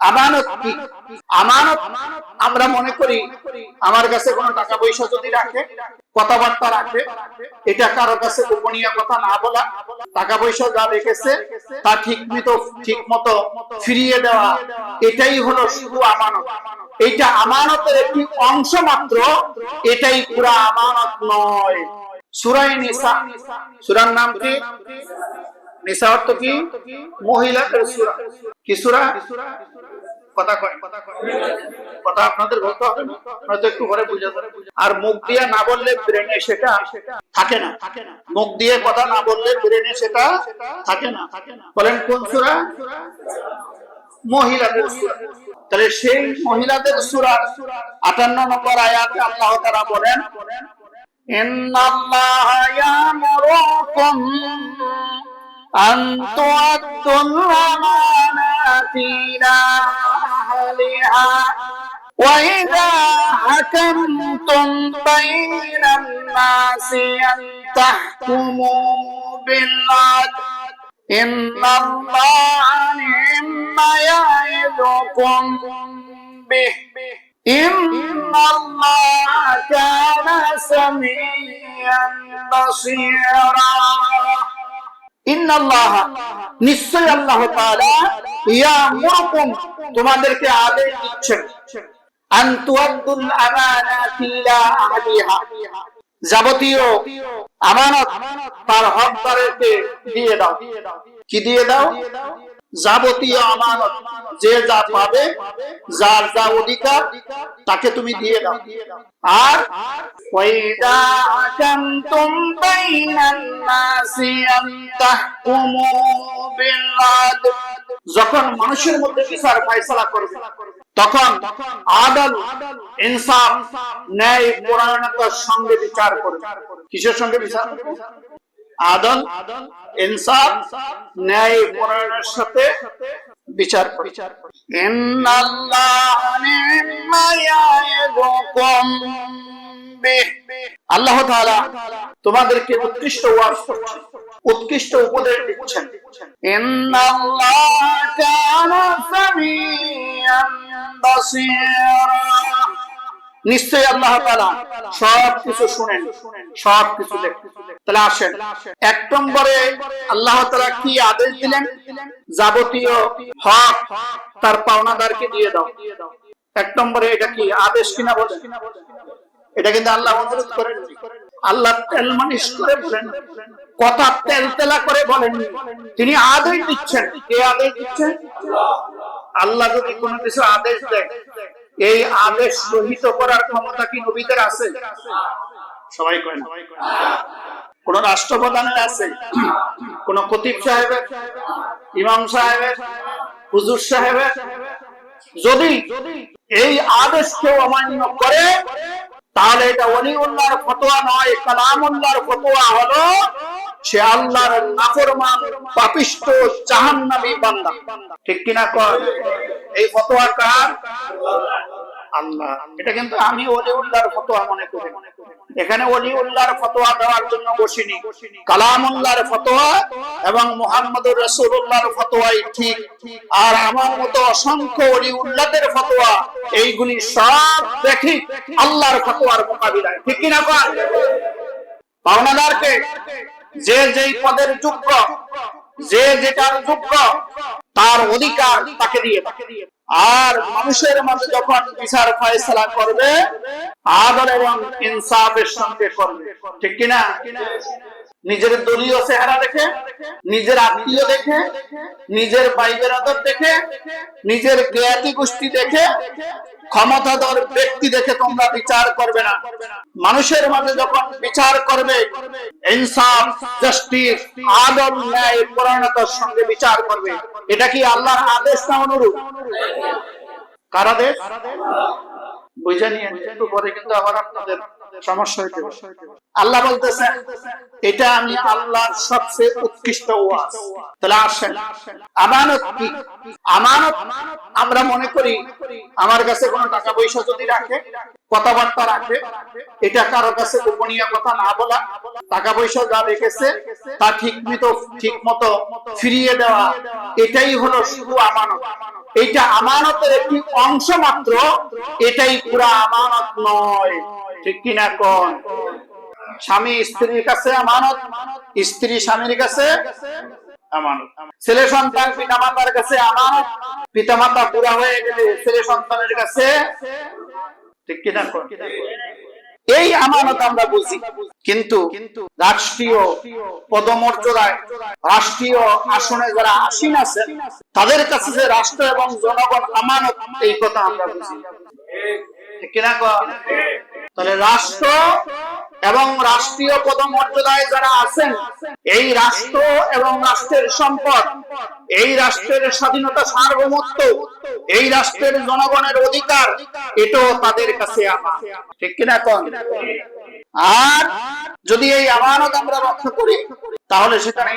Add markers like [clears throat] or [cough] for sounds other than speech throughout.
আমানত কি? আমানত আমরা মনে করি আমার কাছে কোনো টাকা পয়সা যদি রাখে, কথাবার্তা রাখে, এটা কারও কাছে গোপনীয় কথা না বলা, টাকা পয়সা যা রেখেছে, তা ঠিক মতো ঠিক মতো ফিরিয়ে দেওয়া, এটাই হলো শুধু আমানত। এটা আমানতের একটি অংশ মাত্র, এটাই পুরা আমানত নয়। সুরাই নিসা, সুরার নাম কি? নিসা অর্থ কি? মহিলাদের সূরা? কথা কয় কথা আপনাদের বলতে হবে হয়তো একটু পরে বুঝা আর মুখ দিয়ে না বললে ব্রেনে সেটা থাকে না। থাকে না মুখ দিয়ে কথা না বললে ব্রেনে সেটা থাকে না। থাকে না বলেন কোন সুরা? মহিলা তাহলে সেই মহিলাদের সুরা আটান্ন নম্বর আয়াতে আল্লাহ তারা বলেন ইন্নাল্লাহা ইয়ামুরুকুম أن تؤدوا الأمانات إلى أهلها. وإذا حكمتم بين الناس أن تحكموا بالعدل إن الله نعم يعظكم به. إن الله كان سميعا بصيرا. নিশ্চয় আল্লাহ ইয়া ইয়ামুরুকুম তোমাদেরকে আদেশ দিচ্ছেন। যাবতীয় আমানত তার হকদারকে দিয়ে দাও। কি দিয়ে দাও? যাবতীয় আমানত যে যা পাবে যার যা অধিকার তাকে তুমি দিয়ে দাও। আর ওয়াইদা হাকামতুম বাইনান নাসি আন তাহকুমু বিল আদল যখন মানুষের মধ্যে বিচার ফয়সালা করবে তখন আদাল ইনসাফ ন্যায় পরায়ণতার সঙ্গে বিচার করবে। কিসের সঙ্গে বিচার করবে? আদল ইনসাফ, ন্যায় পরায়ণের সাথে বিচার বিহ। আল্লাহ তাআলা তোমাদেরকে উৎকৃষ্ট ওয়াজ করছেন উৎকৃষ্ট উপদেশ দিচ্ছেন। ইন্নাল্লাহ কানা বাসীরা। নিশ্চয়ই আল্লাহ তাআলা সব কিছু শুনেন, সব কিছু তাহলে আসেন, এক নম্বরে আল্লাহ তাআলা কি আদেশ দিলেন? যাবতীয় হক তার পাওনাদারকে দিয়ে দাও। এক নম্বরে এটা কি আদেশ কিনা বলেন? এটা কিন্তু আল্লাহ অনুরোধ করেন আল্লাহ তেল মালিশ করে বলেন কথা তেল তেলা করে বলেন তিনি আদেশ দিচ্ছেন। কে আদেশ দিচ্ছেন? আল্লাহ যদি কোনো কিছু আদেশ দেয় এই আদেশ রহিত করার ক্ষমতা কি নবীদের আছে? সবাই কয় না। কোন রাষ্ট্রপ্রধানের আছে? কোন খতিব সাহেবের? ইমাম সাহেবের? হুজুর সাহেবের? যদি এই আদেশ কেউ অমান্য করে তাহলে এটা অলিউল্লাহর ফতোয়া নয়, কালামুল্লাহর ফতোয়া হলো সে আল্লাহর নাফরমান, পাপিষ্ট, জাহান্নামী বান্দা। ঠিক কিনা কর এই ফতোয়া কার? আল্লাহ। এটা কিন্তু আমি অলিউল্লাহর ফতোয়া মনে করি। এখানে অলিউল্লাহর ফতোয়া দেওয়ার জন্য বসিনি। কালামুল্লাহর ফতোয়া এবং মুহাম্মদুর রাসূলুল্লাহর ফতোয়াই ঠিক। আর আমার মতো অসংখ্য অলিউল্লাহদের ফতোয়া, এইগুলি সব দেখি আল্লাহর ফতোয়ার মোকাবিলায়। ঠিক কিনা কর পাওনাদারকে যে যেই পদের যোগ্য, যে যেটার যোগ্য, তার অধিকার তাকে দিয়ে। আর মানুষের মাঝে যখন বিচার ফয়সলা করবে, আদর এবং ইনসাফের সঙ্গে করবে। ঠিক কিনা? নিজের দলীয় চেহারা দেখে, নিজের আত্মীয় দেখে, নিজের বাইবের আদর দেখে, নিজের জ্ঞাতি গোষ্ঠী দেখে ক্ষমতাধর ব্যক্তি দেখে তোমরা বিচার করবে না। মানুষের মাঝে যখন বিচার করবে, ইনসাফ, জাস্টিস, আদম, ন্যায়, পরায়ণতার সঙ্গে বিচার করবে। এটা কি আল্লাহর আদেশ না অনুরূপ? কারাদেশ বুঝে নিয়ে পরে কিন্তু আবার আপনাদের সমস্যা হইতে আল্লাহ বলতেছে এটা আমি আল্লাহর সবচেয়ে উৎকৃষ্ট ওয়াজ। তাহলে আসেন। আমানত কি? আমানত আমরা মনে করি আমার কাছে কোনো টাকা পয়সা যদি রাখে কথাবার্তা রাখে এটা কারও কাছে গোপনীয় কথা না বলা টাকা পয়সা যা রেখেছে তা ঠিক মতো ঠিক মতো ফিরিয়ে দেওয়া এটাই হলো শুধু আমানত। এটা আমানতের একটি অংশ মাত্র এটাই পুরা আমানত নয়। ঠিক কিনা কোন? স্বামী স্ত্রীর কাছে আমানত, স্ত্রী স্বামীর কাছে ছেলে সন্তান পিতা মাতার কাছে আমানত পিতা মাতা হয়ে গেলে ছেলে সন্তানের কাছে ঠিক কিনা কোন? এই আমানত আমরা বুঝি। কিন্তু রাষ্ট্রীয় পদমর্যাদায়, রাষ্ট্রীয় আসনে যারা আসীন আছেন, তাদের কাছে যে রাষ্ট্র এবং জনগণ আমানত, এই কথা আমরা বুঝি। তাহলে রাষ্ট্র এবং রাষ্ট্রীয় পদমর্যাদায় যারা আছেন, এই রাষ্ট্র এবং রাষ্ট্রের সম্পদ, এই রাষ্ট্রের স্বাধীনতা সার্বভৌমত্ব, এই রাষ্ট্রের জনগণের অধিকার, এটাও তাদের কাছে আমার। ঠিক কিনা কন? আর যদি এই আমানত আমরা রক্ষা করি, তাহলে সেখানে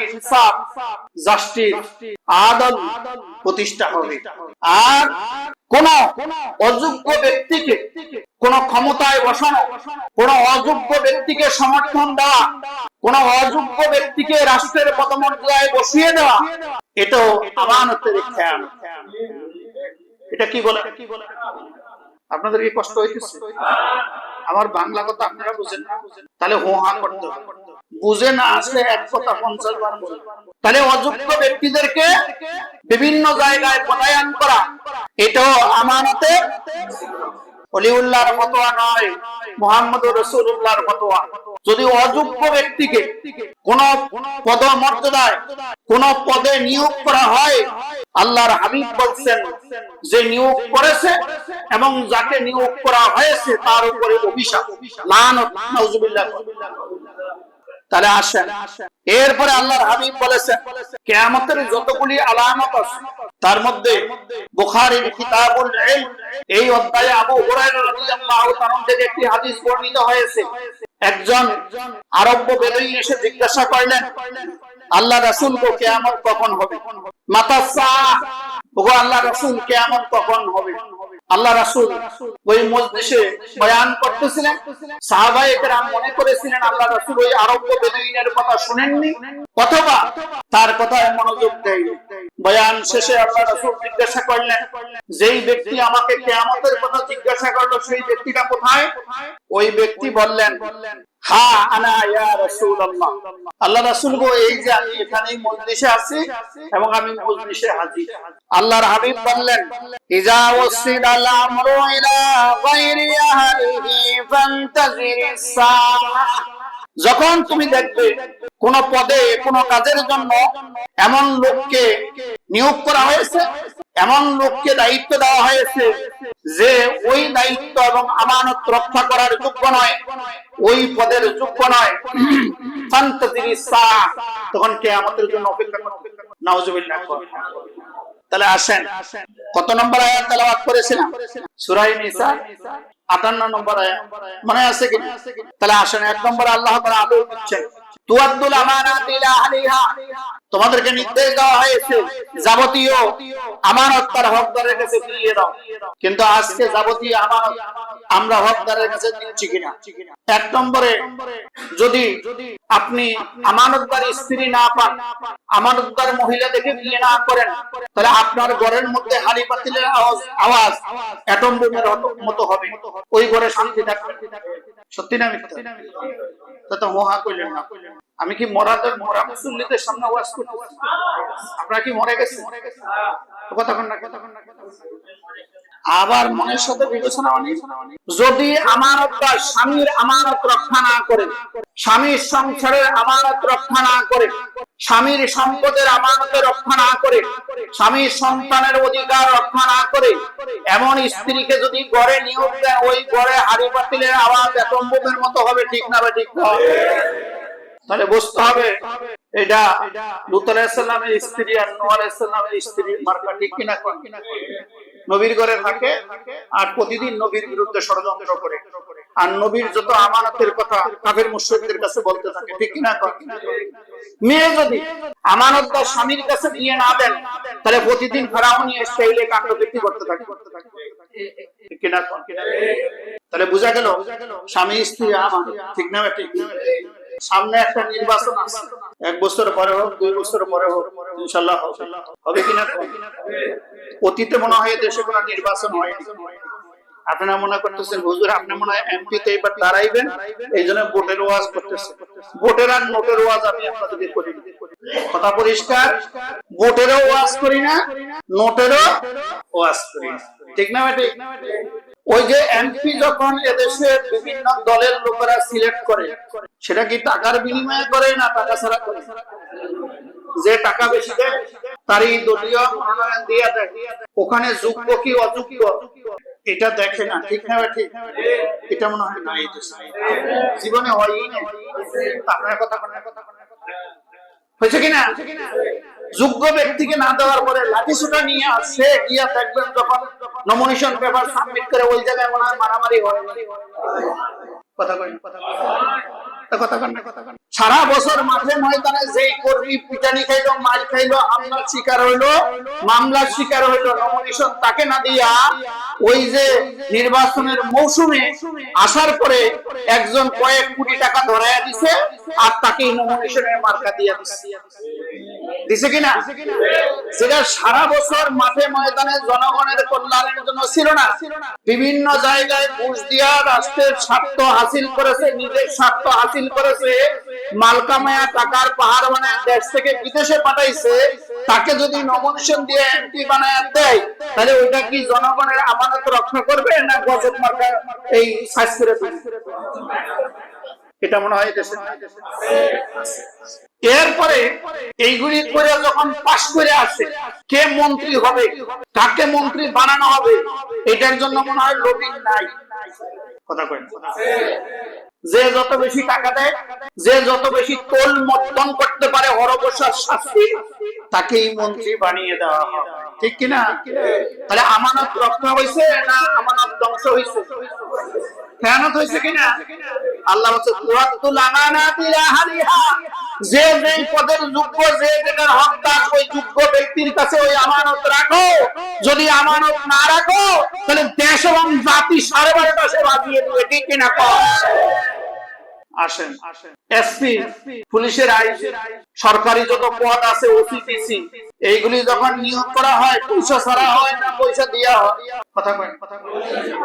জাস্টিস, আদল প্রতিষ্ঠা হবে। আর কোন অযোগ্য ব্যক্তিকে কোন ক্ষমতায় বসানো, কোন অযোগ্য ব্যক্তিকে সমর্থন দেওয়া, কোন অযোগ্য ব্যক্তিকে রাষ্ট্রের পদমর্যাদায় বসিয়ে দেওয়া, এটাও আমানতের খেয়াল। এটা কি বলে কি বলে? আপনাদের কি কষ্ট হইতেছে? আমার বাংলা কথা আপনারা বুঝেন না? তাহলে হো হা করতে বুঝে না আসলে এক কথা পঞ্চাশ বার বলে তাহলে অযোগ্য ব্যক্তিদেরকে বিভিন্ন জায়গায় পদায়ন করা, এটাও আমানতের অলিউল্লাহর ফতোয়া নয় মোহাম্মদ রসুল্লাহর ফতোয়া। যদি অযোগ্য ব্যক্তিকে কোন পদ মর্যাদায় কোন পদে নিয়োগ করা হয় আল্লাহর হাবিব বলছেন যে নিয়োগ করেছে এবং যাকে নিয়োগ করা হয়েছে তার উপরে অভিশাপ। তাহলে আসেন। এরপরে আল্লাহর হাবিব বলেছেন, কেয়ামতের যতগুলি আলামত আছে, তার মধ্যে বুখারীর কিতাবুল ইলম, এই অধ্যায়ে আবু হুরায়রা রাদিয়াল্লাহু তাআলা থেকে একটি হাদিস বর্ণিত হয়েছে। একজন আরব্য বেদুইন এসে জিজ্ঞাসা করলেন, আল্লাহ রাসূল কিয়ামত কখন হবে? ওগো আল্লাহ রাসূল, কিয়ামত কখন হবে? আল্লাহ রাসূল ওই মজলিসে বয়ান করতেছিলেন। সাহাবায়ে কেরাম মনে করেছিলেন, আল্লাহ রাসূল ওই আরব্য বেদুইনের কথা শুনেননি। অথবা তার কথায় মনোযোগ দেয়নি বয়ান শেষে আল্লাহ রাসূল জিজ্ঞাসা করলেন, যেই ব্যক্তি আমাকে কিয়ামতের কথা জিজ্ঞাসা করল, সেই ব্যক্তিটা কোথায়? ওই ব্যক্তি বললেন, হা, আনা ইয়া রাসূলুল্লাহ। আল্লাহ রাসূল গো, এই যে আমি এখানেই মজলিসে আছি এবং আমি মজলিসে হাজির। আল্লাহর হাবিব বললেন, ইজা ওয়াসিল আল আমরু ইলা গায়রি আহলিহি ফান্তাজিরিস সাআ যখন তুমি দেখবে কোন পদে, কোন কাজের জন্য এমন লোককে নিয়োগ করা হয়েছে, এমন লোককে দায়িত্ব দেওয়া হয়েছে যে ওই দায়িত্ব এবং আমানত রক্ষা করার যোগ্য নয়, ওই পদের যোগ্য নয়। তখন কে আমাদের জন্য অপেক্ষা তাহলে আসেন, কত নম্বর আয়াত তেলাওয়াত করেছিলাম? সূরা নিসা। 58 নম্বর মনে আছে কি তাহলে আসেন, এক নম্বর আল্লাহ আদেশ দিচ্ছেন তুয়াদ্দুল তোমাদেরকে নির্দেশ দেওয়া হয়েছে, যাবতীয় আমানত তার হকদারের কাছে দাও। কিন্তু আজকে যাবতীয় আমানত আমরা হকদারের কাছে দিচ্ছি কিনা? এক নম্বরে, যদি আপনি আমানতদার স্ত্রী না পান, আমানতদার মহিলা দেখে বিয়ে না করেন, তাহলে আপনার ঘরের মধ্যে হাড়ি পাতিলের আওয়াজ আওয়াজ অ্যাটম বোমের মতো হবে। ওই ঘরে শান্তি থাকবে। সত্যি না মিথ্যা? তা তো মহা কইলেন না আমি কি মরাদের মরা মুসল্লিদের সামনে ওয়াজ করতেছি? আপনারা কি মরে গেছে কথা কতক্ষণ না কতক্ষণ না। আবার মনের সাথে বিবেচনা যদি আমানতদার স্বামীর আমানত রক্ষা না করে, স্বামীর সংসারের আমানত রক্ষা না করে, স্বামীর সম্পদের আমানত রক্ষা না করে, স্বামীর সন্তানের অধিকার রক্ষা না করে, এমন স্ত্রীকে যদি গড়ে নিয়োগ দেয় ওই গড়ে হাড়ি পাতিলের আওয়াজ এতম্বুমের মতো হবে, ঠিক না বা, ঠিক না তাহলে বুঝতে হবে এটা লুত আলাইসাল্লামের স্ত্রী আর নোহ আলাইসাল্লামের স্ত্রী মার্কা ঠিক কিনা নবীর ঘরে থাকে আর প্রতিদিন নবীর বিরুদ্ধে ষড়যন্ত্র করে আর নবীর যত আমানতের কথা কাফের মুশ্রিকদের কাছে বলতে থাকে, ঠিক কিনা? মেয়ে যদি আমানত বা স্বামীর কাছে দিয়ে না দেন, তাহলে প্রতিদিন ফেরাও নিয়ে স্টাইলে কাণ্ডকীর্তি করতে থাকে কিনা? তাহলে বোঝা গেল, স্বামী স্ত্রী আমানত, ঠিক না ঠিক সামনে একটা নির্বাচন আছে। এক বছর পরে হোক, দুই বছর পরে হোক ইনশাল্লাহ হবে। কিনা? অতীতে মনে হয় দেশে কোনো নির্বাচন হয়নি। আপনারা মনে করতেছেন, হুজুর, আপনি মনে হয় এমপি তে এবার দাঁড়াইবেন? এই জন্য ভোটের ওয়াজ করতেছেন ভোটের আর নোটের ওয়াজ আমি আপনাদেরকে করি কথা পরিষ্কার? ভোটেরও ওয়াজ করি না, নোটেরও ওয়াজ করি না। ঠিক না ঠিক? ওই যে এমপি যখন এদেশে বিভিন্ন দলের লোকেরা সিলেক্ট করে, সেটা কি টাকার বিনিময়ে করে না টাকা ছাড়া করে? যে টাকা বেশি দেয়, তারই দলীয় মনোনয়ন দিয়ে দেয়। ওখানে যোগ্য কি অযোগ্য এটা দেখে না, ঠিক না ঠিক? এটা মনে হয় না জীবনে হয়ই না আপনার কথা হয়েছে কিনা যোগ্য ব্যক্তিকে না দেওয়ার পরে লাঠি নিয়ে আসছে গিয়া দেখবেন যখন নমিনেশন পেপার সাবমিট করে ওই জায়গায় মনে হয় মারামারি হয়। সারা বছর মাঠে ময়দানে কর্মী পিটানি খাইলো মাল খাইলো শিকার হইল, মামলার শিকার হইল নমিনেশন তাকে না দিয়া ওই যে নির্বাচনের মৌসুমে আসার পরে একজন কয়েক কোটি টাকা ধরাইয়া দিছে আর তাকেই নমিনেশনের মার্কা দিয়া দিছে। দিছে কিনা? সেটা সারা বছর মাঠে ময়দানে জনগণের কল্যাণের জন্য ছিল না। বিভিন্ন জায়গায় ঘুষ দিয়া রাষ্ট্রের স্বার্থ হাসিল করেছে, নিজের স্বার্থ হাসিল করেছে। মালকামায়া টাকার পাহাড় বানায় দেশ থেকে বিদেশে পাঠাইছে। তাকে যদি নমিনেশন দিয়ে এমপি বানায় দেয়, তাহলে ওইটা কি জনগণের আমানত রক্ষা করবে না গজব মার্কা এই শাস্তিরে এটা মনে হয় দেশে এরপরে এইগুলি করে যখন পাশ করে আসে, কে মন্ত্রী হবে, কাকে মন্ত্রী বানানো হবে, এটার জন্য মনে হয় লবিং নাই। কথা না। যে যত বেশি টাকা দেয়, যে যত বেশি তোল মর্দন করতে পারে হরবসার শাস্তি, তাকেই মন্ত্রী বানিয়ে দেওয়া হবে। ঠিক কিনা? তাহলে আমানত রক্ষা হয়েছে না আমানত ধ্বংস হয়েছে খেয়ানত হয়েছে কিনা? আল্লাহ বলছে যে যেই পদের যোগ্য, যে যেটার হকদার ওই যোগ্য ব্যক্তির কাছে ওই আমানত রাখো। যদি আমানত না রাখো, তাহলে দেশ এবং জাতি সাড়ে বারোটা সে বাজিয়ে দিবে, ঠিক কিনা আসেন এসপি, পুলিশের আইজি, সরকারি যত পদ আছে ওসিপিসি এইগুলি যখন নিয়োগ করা হয়, পয়সা ছাড়া হয় না, পয়সা দেওয়া হয়। কথা কয় কথা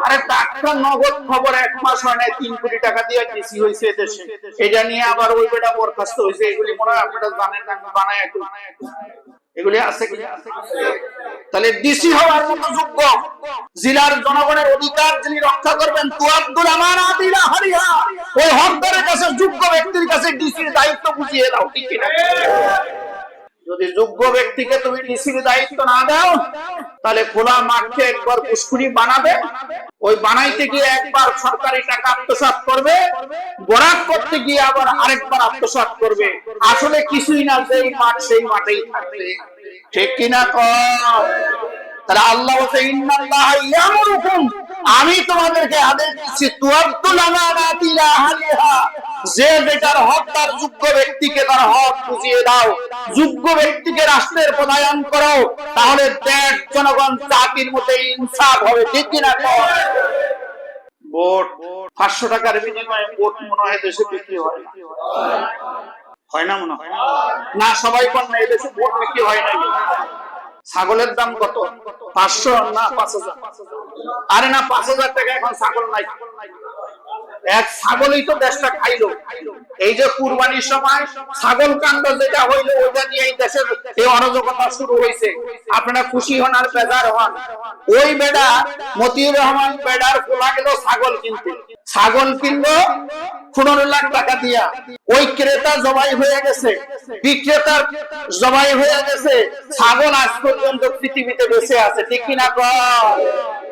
আরে ডাক্তার নগদ খবর এক মাস হয় না তিন কোটি টাকা দিয়ে ডিসি হয়েছে দেশে। এটা নিয়ে আবার ওই বেটা বরখাস্ত হয়েছে, এগুলি মনে হয় আপনারা জানেন না বানায় এগুলি আছে কি? তাহলে ডিসি হওয়ার যোগ্য জেলার জনগণের অধিকার যিনি রক্ষা করবেন ইলা হারিহা ওই হকদারের কাছে যোগ্য ব্যক্তির কাছে ডিসির দায়িত্ব বুঝিয়ে দাও, ঠিক কি না যদি যোগ্য ব্যক্তিকে তুমি ডিসির দায়িত্ব না দাও, তাহলে খোলা মাঠকে একবার পুষ্কুরি বানাবে। ওই বানাইতে গিয়ে একবার সরকারি টাকা আত্মসাৎ করবে বরাদ করতে গিয়ে আবার আরেকবার আত্মসাৎ করবে। আসলে কিছুই না, যেই মাঠ সেই মাঠেই থাকবে। ঠিক কিনা কম? তাহলে আল্লাহ বলছে, ইন্নাল্লাহ ইয়ামুরুকুম। আমি তোমাদেরকে আদেশ দিচ্ছি যে যেটার হক, তার যোগ্য ব্যক্তিকে তার হক বুঝিয়ে দাও। যোগ্য ব্যক্তিকে রাষ্ট্রের প্রদায়ন করো, তাহলে দেশ, জনগণ, জাতির মধ্যে ইনসাফ হবে, ঠিক কিনা ভোট, পাঁচশো টাকার বিনিময়ে ভোট মনে হয় দেশে বিক্রি হয়। হয় না মনে হয়? না, সবাই কোন না, এই দেশে ভোট বিক্রি হয় না। ছাগলের দাম কত? পাঁচশো না পাঁচ হাজার? আরে না, পাঁচ হাজার টাকা এখন ছাগল নাই। এক ছাগলই তো দেশটা খাইলো। এই যে কুরবানির সময় ছাগল কাণ্ড যেটা হইল, ওইটা নিয়ে এই দেশের এই অরাজকতা শুরু হয়েছে আপনারা খুশি হন আর বেজার হন। ওই বেডা মতিউর রহমান বেডার খোলা গেল ছাগল কিনতে। ছাগল কিনলো পনেরো লাখ টাকা দিয়া। ওই ক্রেতা জবাই হয়ে গেছে। বিক্রেতার জবাই হয়ে গেছে। ছাগল আজ পর্যন্ত পৃথিবীতে বেঁচে আছে, ঠিক কিনা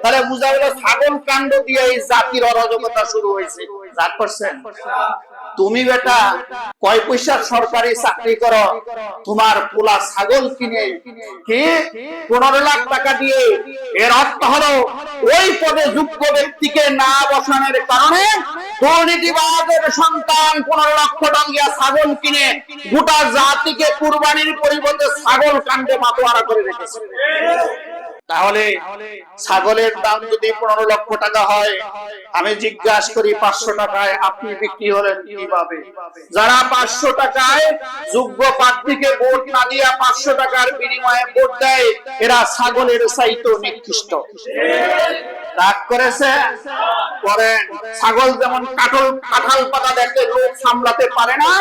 তাহলে বুঝা গেল ছাগল কাণ্ড দিয়ে এই জাতির অরাজকতা শুরু হয়েছে। তুমি বেটা কয় পয়সার সরকারি চাকরি করো? তোমার পোলা ছাগল কিনে কি? পনেরো লাখ টাকা দিয়ে এর অর্থ হলো ওই পদে যোগ্য ব্যক্তিকে না বসানোর কারণে দুর্নীতিবাদের সন্তান পনেরো লক্ষ ছাগল কিনে গোটা জাতিকে কুরবানির পরিবর্তে ছাগল কাণ্ডে মাতোয়ারা করে রেখেছে। তাহলে ছাগলের দাম যদি পনেরো লক্ষ টাকা হয়, আমি জিজ্ঞাসা করি পাঁচশো টাকায় আপনি বিক্রি হলেন কীভাবে? যারা পাঁচশো টাকায় যোগ্য প্রার্থীকে ভোট না দিয়া পাঁচশো টাকার বিনিময়ে ভোট দেয়, এরা ছাগলের চাইতো নিকৃষ্ট। রাগ করেছে? পরে ছাগল যেমন কাঠল, কাঁঠাল পাতা দেখে লোক সামলাতে পারে না,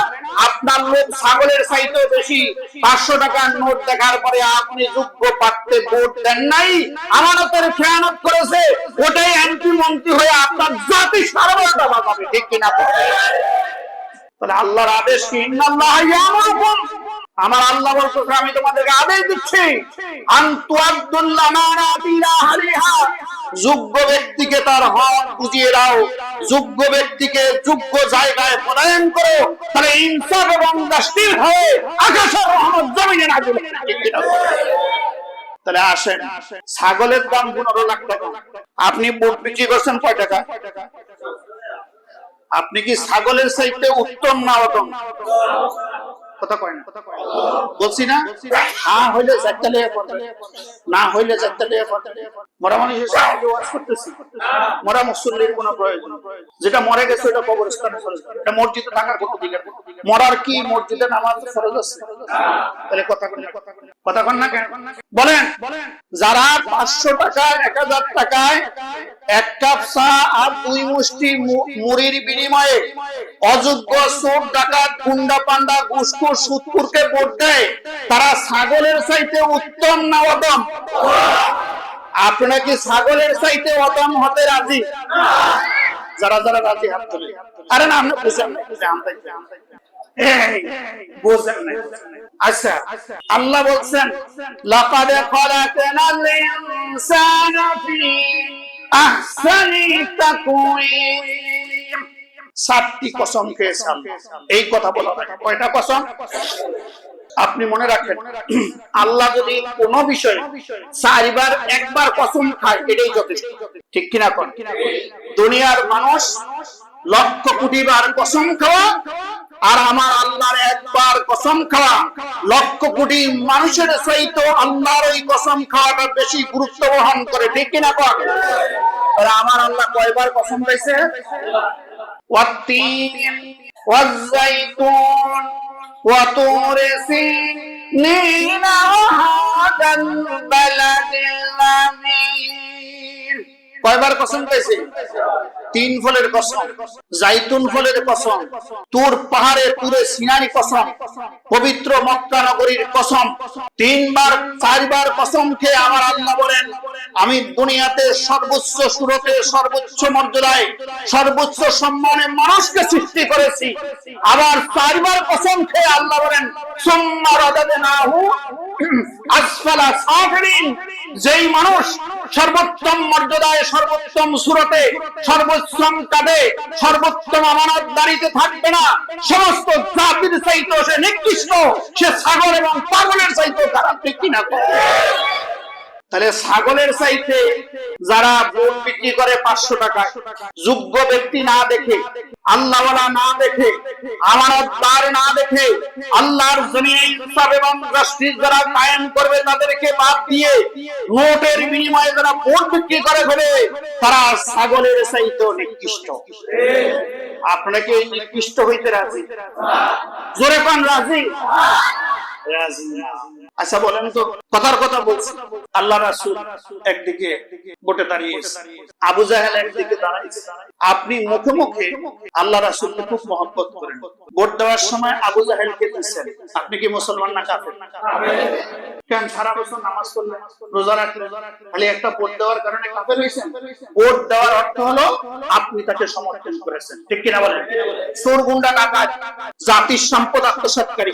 আপনার লোক ছাগলের চাইতেও বেশি। পাঁচশো টাকার নোট দেখার পরে আপনি যোগ্য পাঠতে ভোট দেন নাই, আমানতের খেয়ানত করেছে, ওটাই অ্যান্টি মন্ত্রী হয়ে আপনার জাতি সর্বদা বাঁচাবে ঠিক কিনা তাহলে আল্লাহর আদেশ কি? ইন্নাল্লাহ ইয়ামুরুকুম। আমার আল্লাহ বলতেছে আমি তোমাদেরকে আদেশ দিচ্ছি যোগ্য ব্যক্তিকে তার হক বুঝিয়ে দাও, যোগ্য ব্যক্তিকে যোগ্য জায়গায় প্রদান করো, তাহলে ইনসাফ এবং দৃষ্টির হয়ে আকাশের রহমত জমিনে কিনা? তাহলে আসেন। ছাগলের দাম পনেরো লাখ টাকা। আপনি বুট বিক্রি করছেন কয় টাকা? আপনি কি ছাগলের সাইডে উত্তম না অতম কথা কয় না বলছি না? হইলে না হইলে মরা ওয়াজ করতেছি মরা মুসল্লির কোনো প্রয়োজন যেটা মরে গেছে ওটা কবরস্থানে যাবে। এটা মসজিদে থাকার কোনো মরার কি মসজিদে নামাজ ফরজ আছে? তাহলে কথা কথা কন না কেন? বলেন। যারা পাঁচশো টাকায় এক হাজার টাকায় এক কাপ চা আর দুই মুষ্টি মুড়ির বিনিময়ে অযোগ্য চোর ডাকাত গুন্ডা পান্ডা ঘুষখোর সুৎকুরকে ভোট দেয়, তারা ছাগলের চাইতে উত্তম না অদম আপনারা কি ছাগলের চাইতে অদম হতে রাজি? যারা যারা রাজি, হাত আরে না আচ্ছা আল্লাহ বলছেন সাতটি কসম খেয়েছে এই কথা বলা। কয়টা কসম? আপনি মনে রাখেন [clears throat] আল্লাহ যদি কোন বিষয়ে চারবার একবার কসম খায় এটাই যথেষ্ট। ঠিক কিনা কোন? দুনিয়ার মানুষ লক্ষ কোটি বার কসম খাওয়া আর আমার আল্লাহর একবার কসম খাওয়া। লক্ষ কোটি মানুষের সহিত আল্লাহর ওই কসম খাওয়াটা বেশি গুরুত্ব বহন করে। ঠিক কিনা কোন? আমার আল্লাহ কয়বার কসম পাইছে والتين والزيتون وطور سينين وهذا البلد الأمين কয়বার কসম পেয়েছে তিন ফলের কসম, জাইতুন ফলের কসম, তুর পাহাড়ে তুরে সিনারি কসম, পবিত্র মক্কা নগরীর কসম, তিনবার, চারবার কসম খেয়ে আমার আল্লাহ বলেন, আমি দুনিয়াতে সর্বোচ্চ সুরতে, সর্বোচ্চ মর্যাদায়, সর্বোচ্চ সম্মানে মানুষকে সৃষ্টি করেছি। আবার চারবার কসম খেয়ে আল্লাহ বলেন, সোম্মা আসফালা সাফিরিন। যেই মানুষ সর্বোত্তম মর্যাদায়, সর্বোত্তম সুরতে, সর্বোত্তম কাদে সর্বোত্তম আমানত দাঁড়িতে থাকবে না, সমস্ত জাতির চাইতে সে নিকৃষ্ট, সে সাগর এবং পাগলের চাইতে খারাপ, ঠিক কিনা? তাহলে ছাগলের চাইতে যারা বোন বিক্রি করে পাঁচশো টাকা, যোগ্য ব্যক্তি না দেখে, আল্লাহওয়ালা না দেখে আমানতদার না দেখে, আল্লাহর ইনসাফ এবং জাস্টিস যারা কায়েম করবে তাদেরকে বাদ দিয়ে নোটের বিনিময়ে যারা ভোট বিক্রি করে ফেলে, তারা ছাগলের নিকৃষ্ট। আপনাকে নিকৃষ্ট হইতে রাজি? জোরে পান রাজি? আচ্ছা বলেন তো, কথার কথা বলছি। আল্লাহ রাসুল একদিকে বটে দাঁড়িয়েছে আবু জাহেল একদিকে দাঁড়াইছে আপনি মুখে মুখে আল্লাহ রাসুলকে খুব মহব্বত করেন। ভোট দেওয়ার সময় আবু জাহেলকে দিচ্ছেন আপনি কি মুসলমান না কাফের? কেন? সারা বছর নামাজ রোজা রাখলেন, খালি একটা ভোট দেওয়ার কারণে কাফের হয়েছেন? ভোট দেওয়ার অর্থ হলো আপনি তাকে সমর্থন করেছেন। ঠিক কিনা বলেন? চোর গুন্ডা ডাকাত জাতির সম্পদ আত্মসাৎকারী,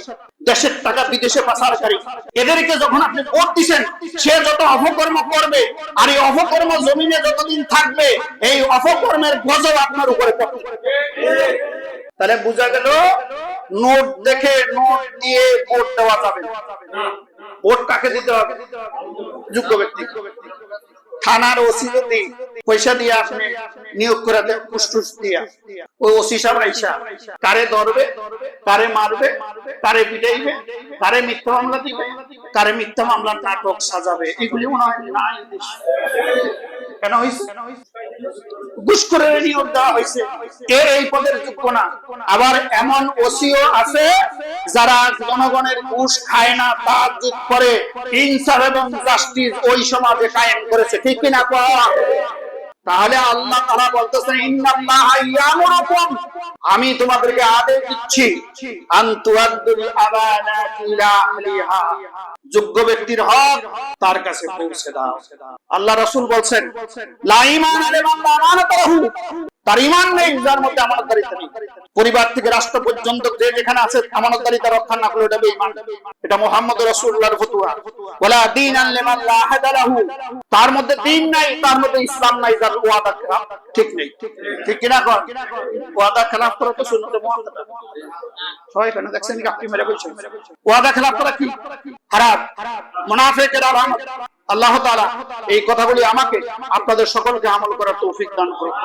দেশের টাকা বিদেশে পাচারকারী। এদেরকে যখন আপনি ভোট দিচ্ছেন, সে যত অপকর্ম করবে আর এই অপকর্ম জমিনে যতদিন থাকবে, এই অপকর্মের গজব আপনার উপরে পড়বে। তাহলে বোঝা গেল, নোট দেখে নোট দিয়ে ভোট দেওয়া যাবে। ভোট কাকে দিতে হবে? যোগ্য ব্যক্তি। থানার ওসি যদি পয়সা দিয়ে আপনি নিয়োগ করে দেন কুসটুস দিয়া ওই ওসি সাহেব কারে ধরবে? কারে মারবে? কারে পিটাইবে? কারে মিথ্যা মামলা দিবে? কারে মিথ্যা মামলার নাটক সাজাবে? এগুলি মনে হয় দেশে। কেন হয়েছে করে নিয়োগ দেওয়া হয়েছে। কে এই পদের যোগ্য না? আবার এমন ওসিও আছে যারা জনগণের ঘুষ খায় না, তা যোগ করে ইনসাফ এবং জাস্টিস ওই সমাজে কায়েম করেছে। ঠিক কিনা কোয়া? তাহলে আল্লাহ তারা বলতেছে আমি তোমাদেরকে আদেশ দিচ্ছি যোগ্য ব্যক্তির হক তার কাছে পৌঁছে দাও। আল্লাহ রসুল বলছেন তার ঈমান নেই, যার মধ্যে আমানতদারিতা নেই। পরিবার থেকে রাষ্ট্র পর্যন্ত যে যেখানে আছে আমানতদারিতা রক্ষা না করলে এটা বেঈমান। এটা মুহাম্মদ রাসূলুল্লাহর ফতোয়া। ওয়ালা দীনান লিমান লা আহাদা লাহু। তার মধ্যে দিন নাই, তার মধ্যে ইসলাম নাই, যার ওয়াদা খেলাফ ঠিক নেই। ঠিক কিনা কর ওয়াদা খেলাফ করা তো সুন্নতে মুআক্কাদা সবাই কেন দেখছেন কি? আপনি মেরে বলছেন। ওয়াদা খেলাফ করা কি? হারাম। মুনাফিকের আলামত। আল্লাহ তালা এই কথাগুলি আমাকে আপনাদের সকলকে আমল করার তৌফিক দান করুন।